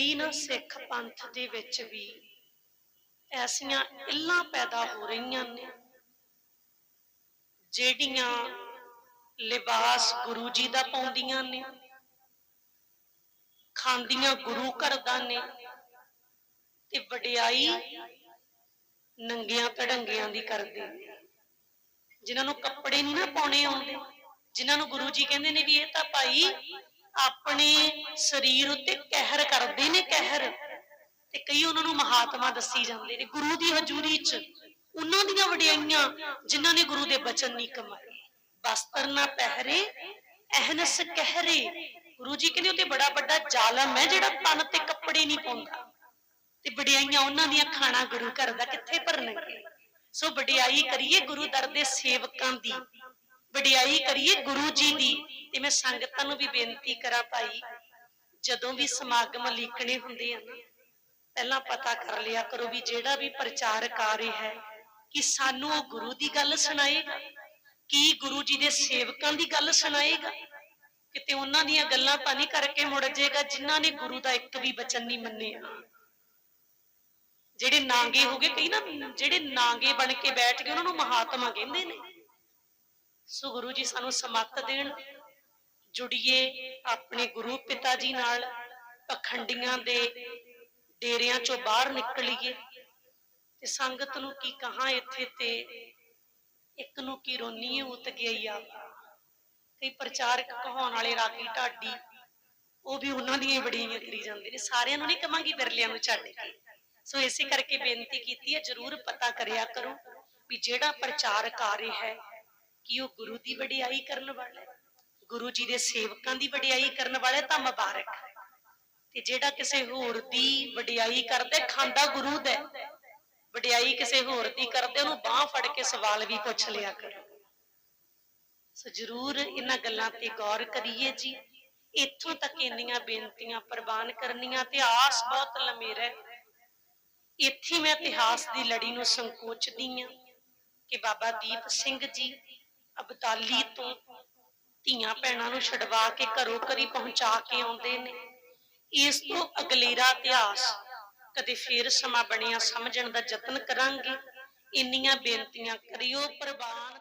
ਕਈ ਨਾ ਸਿੱਖ ਪੰਥ ਦੇ ਵਿੱਚ ਵੀ ਐਸੀਆਂ ਇੱਲਾਂ ਪੈਦਾ ਹੋ ਰਹੀਆਂ ਨੇ, ਜਿਹੜੀਆਂ ਲਿਬਾਸ ਗੁਰੂ ਜੀ ਦਾ ਪਾਉਂਦੀਆਂ ਨੇ, ਖਾਂਦੀਆਂ ਗੁਰੂ ਘਰ ਦਾ ਨੇ ਤੇ ਵਡਿਆਈ ਨੰਗੀਆਂ ਧੜੰਗਿਆਂ ਦੀ ਕਰਦੇ ਨੇ। ਜਿਨ੍ਹਾਂ ਨੂੰ ਕੱਪੜੇ ਨਹੀਂ ਨਾ ਪਾਉਣੇ ਆਉਂਦੇ, ਜਿਨ੍ਹਾਂ ਨੂੰ ਗੁਰੂ ਜੀ ਕਹਿੰਦੇ ਨੇ ਵੀ ਇਹ ਤਾਂ ਭਾਈ ਆਪਣੇ ਸਰੀਰ ਉੱਤੇ ਕਹਿਰ ਕਰਦੇ ਕਈ ਉਹਨਾਂ ਨੂੰ ਮਹਾਤਮਾ ਦੱਸੀ ਜਾਂਦੇ ਨੇ, ਗੁਰੂ ਦੀ ਹਜ਼ੂਰੀ 'ਚ ਉਹਨਾਂ ਦੀਆਂ ਵਡਿਆਈਆਂ ਜਿਨ੍ਹਾਂ ਨੇ ਗੁਰੂ ਦੇ ਬਚਨ ਨਹੀਂ ਕਮਾਏ। ਵਸਤਰ ਨਾ ਪਹਿਰੇ, ਅਹਨਸ ਕਹਿਰੇ। ਗੁਰੂ ਜੀ ਕਹਿੰਦੇ ਉਹ ਤੇ ਬੜਾ ਵੱਡਾ ਜ਼ਾਲਮ ਹੈ ਜਿਹੜਾ ਤਨ ਤੇ ਕੱਪੜੇ ਨਹੀਂ ਪਾਉਂਦਾ। ਤੇ ਵਡਿਆਈਆਂ ਉਹਨਾਂ ਦੀਆਂ ਖਾਣਾ ਗੁਰੂ ਘਰ ਦਾ ਕਿੱਥੇ ਭਰਨਗੇ? ਸੋ ਵਡਿਆਈ ਕਰੀਏ ਗੁਰੂ ਦਰ ਦੇ ਸੇਵਕਾਂ ਦੀ। ਵਡਿਆਈ ਕਰੀਏ ਗੁਰੂ ਜੀ ਦੀ। ਤੇ ਮੈਂ ਸੰਗਤਾਂ ਨੂੰ ਵੀ ਬੇਨਤੀ ਕਰਾਂ ਭਾਈ, ਜਦੋਂ ਵੀ ਸਮਾਗਮ ਲੀਕਣੇ ਹੁੰਦੇ ਆ ਨਾ ਪਹਿਲਾਂ ਪਤਾ ਕਰ ਲਿਆ ਕਰੋ ਵੀ ਜਿਹੜਾ ਵੀ ਪ੍ਰਚਾਰਕ ਆ ਰਿਹਾ ਹੈ ਕਿ ਸਾਨੂੰ ਉਹ ਗੁਰੂ ਦੀ ਗੱਲ ਸੁਣਾਏਗਾ? ਕੀ ਗੁਰੂ ਜੀ ਦੇ ਸੇਵਕਾਂ ਦੀ ਗੱਲ ਸੁਣਾਏਗਾ? ਕਿਤੇ ਉਹਨਾਂ ਦੀਆਂ ਗੱਲਾਂ ਤਾਂ ਨਹੀਂ ਕਰਕੇ ਮੁੜ ਜਾਏਗਾ ਜਿਨ੍ਹਾਂ ਨੇ ਗੁਰੂ ਦਾ ਇੱਕ ਵੀ ਬਚਨ ਨਹੀਂ ਮੰਨਿਆ? ਜਿਹੜੇ ਨਾਂਗੇ ਹੋ ਗਏ, ਕਈ ਨਾ ਜਿਹੜੇ ਨਾਂਗੇ ਬਣ ਕੇ ਬੈਠ ਗਏ, ਉਹਨਾਂ ਨੂੰ ਮਹਾਤਮਾ ਕਹਿੰਦੇ ਨੇ। ਸੋ ਗੁਰੂ ਜੀ ਸਾਨੂੰ ਸਮੱਤ ਦੇਣ, ਜੁੜੀਏ ਆਪਣੇ ਗੁਰੂ ਪਿਤਾ ਜੀ ਨਾਲ, ਪਖੰਡੀਆਂ ਦੇ ਡੇਰਿਆਂ ਚੋਂ ਬਾਹਰ ਨਿਕਲੀਏ। ਤੇ ਸੰਗਤ ਨੂੰ ਕੀ ਕਹਾਂ ਇੱਥੇ ਤੇ? ਇੱਕ ਨੂੰ ਕੀ ਰੋਨੀਏ ਉਤ ਗਈ ਆ ਕਈ ਪ੍ਰਚਾਰਕ ਕਹਾਉਣ ਵਾਲੇ ਰਾਗੀ ਢਾਡੀ, ਉਹ ਵੀ ਉਹਨਾਂ ਦੀਆਂ ਹੀ ਬੜੀਆਂ ਕਰੀ ਜਾਂਦੇ ਨੇ। ਸਾਰਿਆਂ ਨੂੰ ਨਹੀਂ ਕਵਾਂਗੀ ਬਿਰਲਿਆਂ ਨੂੰ ਛੱਡ ਕੇ। ਸੋ ਇਸੇ ਕਰਕੇ ਬੇਨਤੀ ਕੀਤੀ ਹੈ, ਜਰੂਰ ਪਤਾ ਕਰਿਆ ਕਰੋ ਵੀ ਜਿਹੜਾ ਪ੍ਰਚਾਰਕ ਆ ਰਿਹਾ ਹੈ, ਕਿ ਉਹ ਗੁਰੂ ਦੀ ਵਡਿਆਈ ਕਰਨ ਵਾਲਾ ਹੈ? ਗੁਰੂ ਜੀ ਦੇ ਸੇਵਕਾਂ ਦੀ ਵਡਿਆਈ ਕਰਨ ਵਾਲਾ ਤਾਂ ਮੁਬਾਰਕ। ਹੈ। ਤੇ ਜਿਹੜਾ ਕਿਸੇ ਹੋਰ ਦੀ ਵਡਿਆਈ ਕਰਦਾ ਖਾਂਦਾ ਗੁਰੂ ਦਾ ਵਡਿਆਈ ਕਿਸੇ ਹੋਰ ਦੀ ਕਰਦੇ ਉਹਨੂੰ ਬਾਹ ਫੜ ਕੇ ਸਵਾਲ ਵੀ ਪੁੱਛ ਲਿਆ ਕਰੋ। ਸੋ ਜਰੂਰ ਇਹਨਾਂ ਗੱਲਾਂ ਤੇ ਗੌਰ ਕਰੀਏ ਜੀ। ਇੱਥੋਂ ਤੱਕ ਇੰਨੀਆਂ ਬੇਨਤੀਆਂ ਪ੍ਰਵਾਨ ਕਰਨੀਆਂ ਤੇ ਆਸ ਬਹੁਤ ਲੰਮੇਰਾ ਹੈ ਇੱਥੇ ਮੈਂ ਇਤਿਹਾਸ ਦੀ ਲੜੀ ਨੂੰ ਸੰਕੋਚਦੀ ਹਾਂ ਕਿ ਬਾਬਾ ਦੀਪ ਸਿੰਘ ਜੀ ਅਬਤਾਲੀ ਤੋਂ ਧੀਆਂ ਭੈਣਾਂ ਨੂੰ ਛਡਵਾ ਕੇ ਘਰੋਂ ਘਰੀ ਪਹੁੰਚਾ ਕੇ ਆਉਂਦੇ ਨੇ। ਇਸ ਤੋਂ ਅਗਲੇਰਾ ਇਤਿਹਾਸ ਕਦੇ ਫੇਰ ਸਮਾਂ ਬਣਿਆ, ਸਮਝਣ ਦਾ ਯਤਨ ਕਰਾਂਗੇ। ਇੰਨੀਆਂ ਬੇਨਤੀਆਂ ਕਰਿਓ, ਪ੍ਰਵਾਨ